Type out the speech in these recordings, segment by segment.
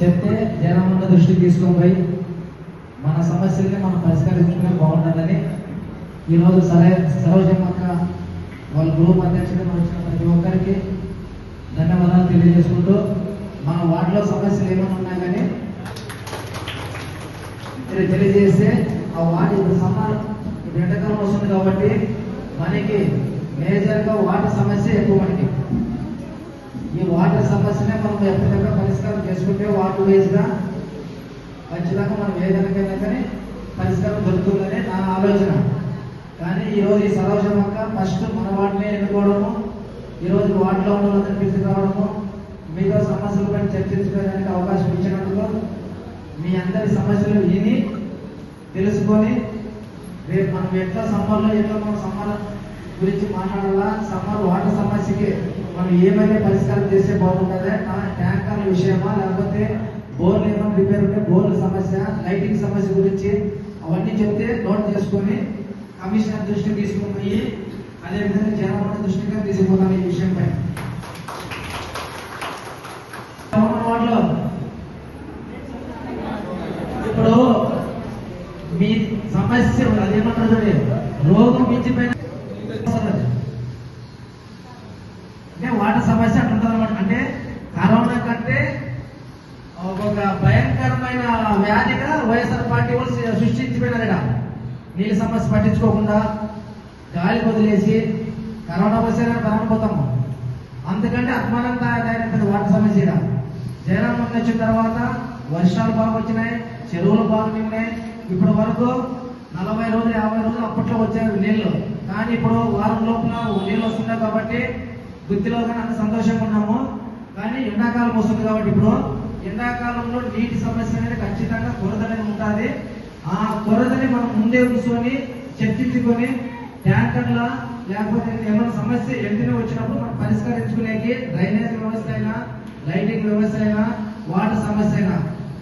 చెప్తే జనమున్న ఉన్న తీసుకొని పోయి మన సమస్యల్ని మనం పరిష్కరించుకునే బాగుంటుందని ఈరోజు సరే సరోజమ్మక్క వాళ్ళ గ్రూప్ అధ్యక్షుడిగా వచ్చిన ప్రతి ఒక్కరికి ధన్యవాదాలు తెలియజేసుకుంటూ మన వార్డులో సమస్యలు ఏమైనా ఉన్నా కానీ మీరు తెలియజేస్తే ఆ వార్డు ఇప్పుడు సమ్మర్ ఇప్పుడు ఎండాకాలం వస్తుంది కాబట్టి మనకి మేజర్గా వాటర్ సమస్య ఎక్కువ మనకి. సమస్యనే మనం ఎప్పటికప్పుడు పరిష్కారం చేసుకుంటే వాటర్ వేస్గా ఖచ్చితంగా మనం ఏదైనా కానీ పరిష్కారం దొరుకుతుందని నా ఆలోచన. కానీ ఈరోజు ఈ సరోజమక్క ఫస్ట్ మన వాటిని ఎన్నుకోవడము ఈరోజు వాటిలో ఉన్న వాళ్ళందరినీ తీసుకురావడము మీతో సమస్యలపై చర్చించుకోవడానికి అవకాశం ఇచ్చినందుకు మీ అందరి సమస్యలు విని తెలుసుకొని రేపు మనం ఎట్లా సమ్మర్లో ఎట్లా మనం సమ్మర్ గురించి మాట్లాడాలా సమ్మర్ వాటర్ సమస్యకి మనం ఏమైనా పరిష్కారం చేస్తే బాగుంటుందా? ఆ ట్యాంకర్ల విషయమా? లేకపోతే బోర్లు ఏమైనా రిపేర్ ఉంటే బోర్ల సమస్య లైటింగ్ సమస్య గురించి అవన్నీ చెప్తే నోట్ చేసుకొని కమిషనర్ దృష్టికి తీసుకుని అదేవిధంగా జనవరి దృష్టిగా తీసుకున్నాను ఈ విషయంపై ఇప్పుడు మీ సమస్య అదేమంటారు రోగం మించిపోయిన అంటే వాటర్ సమస్య అట్లుంటుంది అనమాట అంటే కరోనా కంటే ఒక భయంకరమైన వ్యాధిగా వైఎస్ఆర్ పార్టీ వాళ్ళు సృష్టించిపోయినారు సృష్టించిపోయినారట. నీళ్ళ సమస్య పట్టించుకోకుండా గాలి వదిలేసి కరోనా వస్తే పోతాము. అందుకంటే అత్మానం తయారైపోయింది వాటర్ సమస్య ఈడ. జగన్ ముందు వచ్చిన తర్వాత వర్షాలు బాగా వచ్చినాయి చెరువులు బాగా నిండినాయి. ఇప్పటి వరకు నలభై రోజులు యాభై రోజులు అప్పట్లో వచ్చాయి నీళ్ళు. కానీ ఇప్పుడు వారం లోపల నీళ్ళు వస్తున్నాయి కాబట్టి బుద్ధిలో కానీ అంత సంతోషంగా ఉన్నాము. కానీ ఎండాకాలం వస్తుంది కాబట్టి ఇప్పుడు ఎండాకాలంలో నీటి సమస్య అనేది ఖచ్చితంగా కొరత అనేది ఉంటుంది. ఆ కొరతని మనం ముందే ఉంచుకొని చర్చించుకొని ట్యాంకర్ల లేకపోతే ఏమైనా సమస్య ఎంటనే వచ్చినప్పుడు మనం పరిష్కరించుకునేకి డ్రైనేజ్ వ్యవస్థ అయినా లైటింగ్ వ్యవస్థ అయినా వాటర్ సమస్య అయినా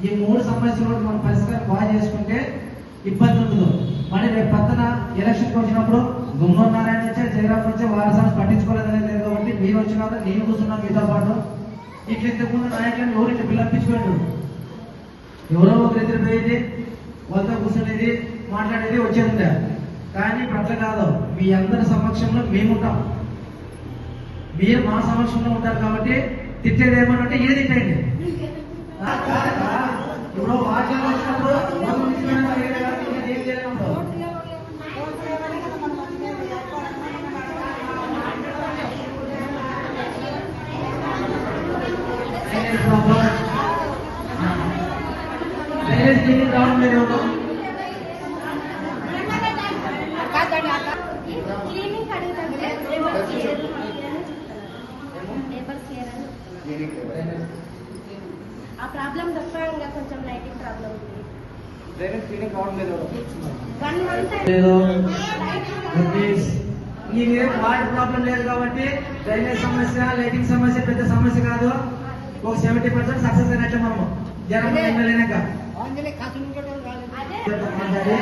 ఈ మూడు సమస్యలు మనం పరిష్కారం బాగా చేసుకుంటే ఇబ్బంది ఉండదు. మరి రేపు పక్కన ఎలక్షన్కి వచ్చినప్పుడు గుమ్మం నారాయణ వచ్చే జయరామ్ వచ్చే వారసాన్ని సమస్య పట్టించుకోలేదనే లేదు కాబట్టి మీరు వచ్చినారు నేను కూర్చున్నాను మీతో పాటు. ఇట్లా ఇంతకుముందు నాయకులను ఎవరు ఇట్లా పిల్లపించుకోండి ఎవరో ఒకరు ఎదురు పోయేది వాళ్ళతో కూర్చునేది మాట్లాడేది వచ్చేది కానీ ఇప్పుడు అట్లా కాదు. మీ అందరి సమక్షంలో మేముంటాం మీరు మా సమక్షంలో ఉంటారు కాబట్టి తిట్టేది ఏమనంటే ఏది తిట్టండి ఆ, కాదు. ఇప్పుడు వాక్యం వచ్చినప్పుడు ఏం చేయాలి? ఏం చేయాలి ఉంటాం. Drainage problem. డ్రైనేజ్ క్లీనింగ్ రావడం లేదు ఎవరు? క్లీనింగ్ అడుగుతాం లేబర్ క్లియర్ లేబర్ క్లియర్ అని ఆ ప్రాబ్లం ఇంకా కొంచెం లైటింగ్ ఉంది. నీకు వాటర్ ప్రాబ్లం లేదు కాబట్టి డ్రైనేజ్ సమస్య లైటింగ్ సమస్య పెద్ద సమస్య కాదు. ఒక సెవెంటీ పర్సెంట్ సక్సెస్ అయినట్టు మనము. జనం ఎమ్మెల్యేనాక అదే.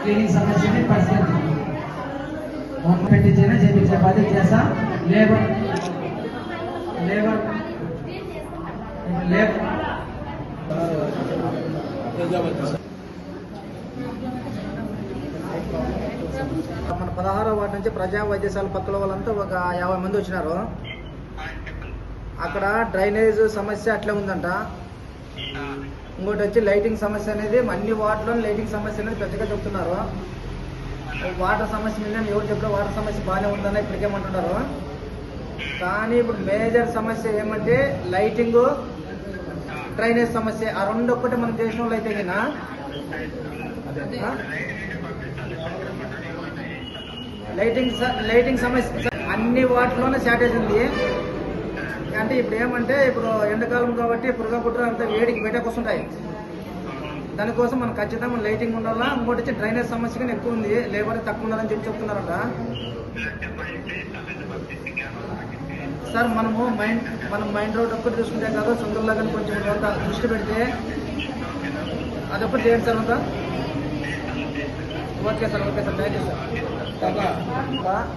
క్లీనింగ్ సమస్యని పరిష్కరించాం మొక్క పెట్టించైనా చేపించే బాధ్యత చేస్తా. లేబర్. లేబర్. లేబర్ మన పదహారో వార్డు నుంచి ప్రజా వైద్యశాల పక్కల వాళ్ళంతా ఒక యాభై మంది వచ్చినారు. అక్కడ డ్రైనేజ్ సమస్య అట్లే ఉందంట. ఇంకోటి వచ్చి లైటింగ్ సమస్య అనేది అన్ని వార్డులో లైటింగ్ సమస్య అనేది పెద్దగా చెప్తున్నారు. వాటర్ సమస్య మీద ఎవరు చెప్పిన వాటర్ సమస్య బాగానే ఉందని ఇప్పటికేమంటున్నారు. కానీ ఇప్పుడు మేజర్ సమస్య ఏమంటే లైటింగ్ డ్రైనేజ్ సమస్య. ఆ రెండు ఒక్కటి మనం చేసిన వాళ్ళు అయితే కదా లైటింగ్ స- లైటింగ్ సమస్య అన్ని వాటిలోనే షార్టేజ్ ఉంది. అంటే ఇప్పుడు ఏమంటే ఇప్పుడు ఎండాకాలం కాబట్టి పురుగా పుట్ర అంతా వేడికి బయటకు వస్తుంటాయి. దానికోసం మనం ఖచ్చితంగా లైటింగ్ ఉండాలా? ఇంకోటి వచ్చి డ్రైనేజ్ సమస్య కానీ ఎక్కువ ఉంది. లేబర్ తక్కువ ఉండాలని చెప్పి చెప్తున్నారంట. సార్ మనము మైండ్ మనం మైండ్ రోడ్ ఒక్కటి చూసుకుంటే కాదు సొంతంలో కానీ కొంచెం కొంత దృష్టి పెడితే అదొక్కటి చేయండి సార్ అంతా. Okay sir okay sir. Thank you sir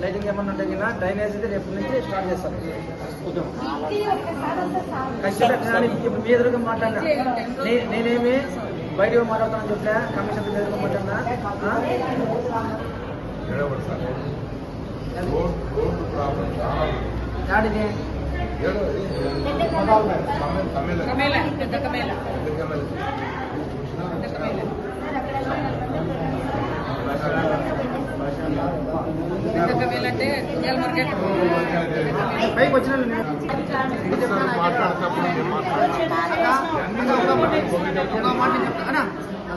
lighting ఏమన్నా ఉంటే కింద డ్రైనేజ్ అయితే రేపు నుంచి స్టార్ట్ చేస్తాం. ఖచ్చితంగా ఇప్పుడు మీ ఎదురుగా మాట్లాడినా నే- నేనేమి బయటకు మాట్లాడతానని చెప్పా కమిషన్ ఎదురుగా మాట్లాడినా? ఆ? యాడిది పైకి వచ్చిన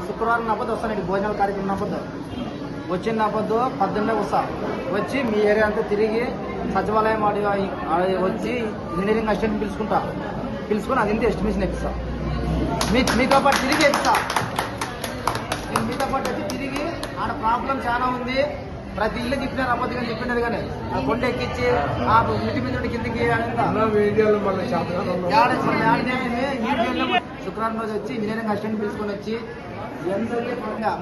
శుక్రవారం నాపద్దు వస్తాను భోజనాల కార్యక్రమం నాపద్దు. వచ్చిన నాపద్దు పద్దెనిమిది వస్తా. వచ్చి మీ ఏరియా అంతా తిరిగి సచివాలయం ఆడి వచ్చి ఇంజనీరింగ్ అసిస్టెంట్ పిలుచుకుంటా. పిలుచుకొని అది ఇంత ఎస్టిమేషన్ ఎక్కిస్తా మీ మీతో పాటు తిరిగి ఎక్కిస్తా నేను మీతో పాటు వచ్చి తిరిగి ఆడ ప్రాబ్లం చాలా ఉంది. ప్రతి ఇల్లు తిప్పినారు అబద్ధంగా చెప్పినారు కానీ ఆ కొండ ఎక్కించి ఆ మిటి మీద కిందకి శుక్రవారం రోజు వచ్చి ఇంజనీరింగ్ అసిస్టెంట్ పిలుచుకొని వచ్చి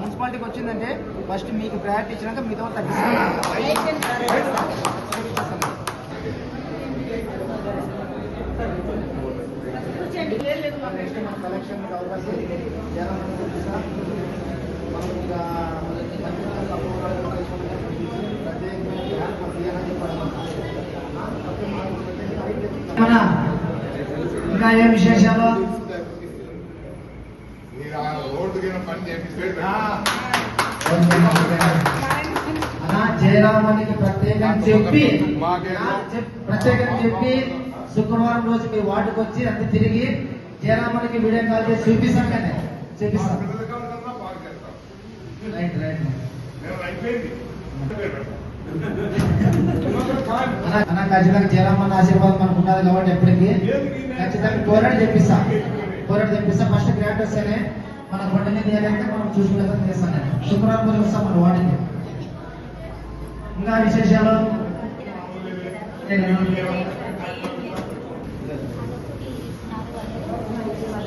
మున్సిపాలిటీకి వచ్చిందంటే ఫస్ట్ మీకు ప్రయారిటీ ఇచ్చినాక మిగతా తగ్గిస్తాం. కలెక్షన్ అవకాశం జనం చూపిస్తాం. మనం ఇక మన ఏం విశేషాలు జయరామనికి ప్రత్యేకంగా చెప్పి ప్రత్యేకంగా చెప్పి శుక్రవారం రోజు మీ వార్డుకు వచ్చి అంత తిరిగి జయరామనికి వీడియో కాల్ చేసి చూపిస్తాం. కానీ చూపిస్తాం రైట్ రైట్. అన్నా అన్నా, ఖచ్చితంగా జయరామన్న ఆశీర్వాదం మనకు ఉన్నది కాబట్టి ఎప్పటికీ ఖచ్చితంగా కోరాడు చెప్పిస్తా కోరాడు చెప్పిస్తా ఫస్ట్ గ్రాండ్ వస్తేనే మన కొండని మీద మనం చూసుకునే విధంగా చేస్తాను నేను. శుక్రవారం రోజు వస్తాం మన వాడికి ఇంకా విశేషాలు?